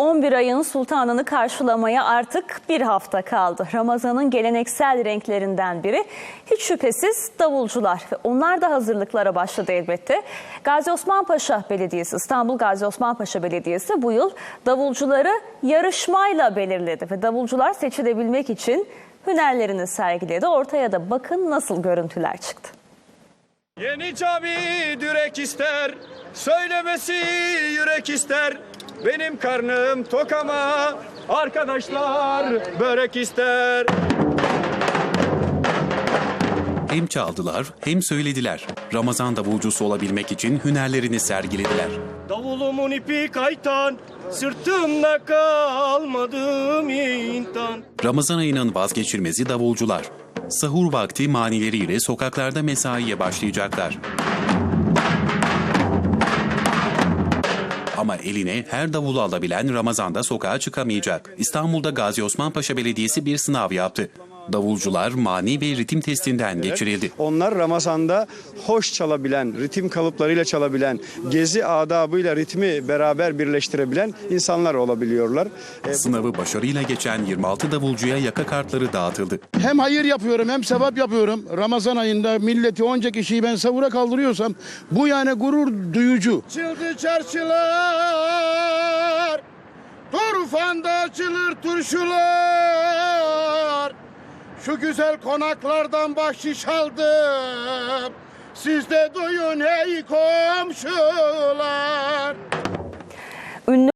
11 ayın sultanını karşılamaya artık bir hafta kaldı. Ramazan'ın geleneksel renklerinden biri hiç şüphesiz davulcular onlar da hazırlıklara başladı elbette. Gazi Osman Paşa Belediyesi, İstanbul Gazi Osman Paşa Belediyesi bu yıl davulcuları yarışmayla belirledi ve davulcular seçilebilmek için hünerlerini sergiledi. Ortaya da bakın nasıl görüntüler çıktı. Yeni cami dürek ister, söylemesi yürek ister. Benim karnım tok ama arkadaşlar börek ister. Hem çaldılar hem söylediler. Ramazan davulcusu olabilmek için hünerlerini sergilediler. Davulumun ipi kaytan, sırtımda kalmadım intan. Ramazan ayının vazgeçilmezi davulcular. Sahur vakti manileriyle sokaklarda mesaiye başlayacaklar. Ama eline her davulu alabilen Ramazan'da sokağa çıkamayacak. İstanbul'da Gazi Osman Paşa Belediyesi bir sınav yaptı. Davulcular mani ve ritim testinden geçirildi. Onlar Ramazan'da hoş çalabilen, ritim kalıplarıyla çalabilen, gezi adabıyla ritmi beraber birleştirebilen insanlar olabiliyorlar. E, Sınavı başarıyla geçen 26 davulcuya yaka kartları dağıtıldı. Hem hayır yapıyorum hem sevap yapıyorum. Ramazan ayında milleti onca kişiyi ben savura kaldırıyorsam bu yani gurur duyucu. Açıldı çarşılar, turfanda açılır turşular. Şu güzel konaklardan bahşiş aldım. Siz de duyun ey komşular. Ünlü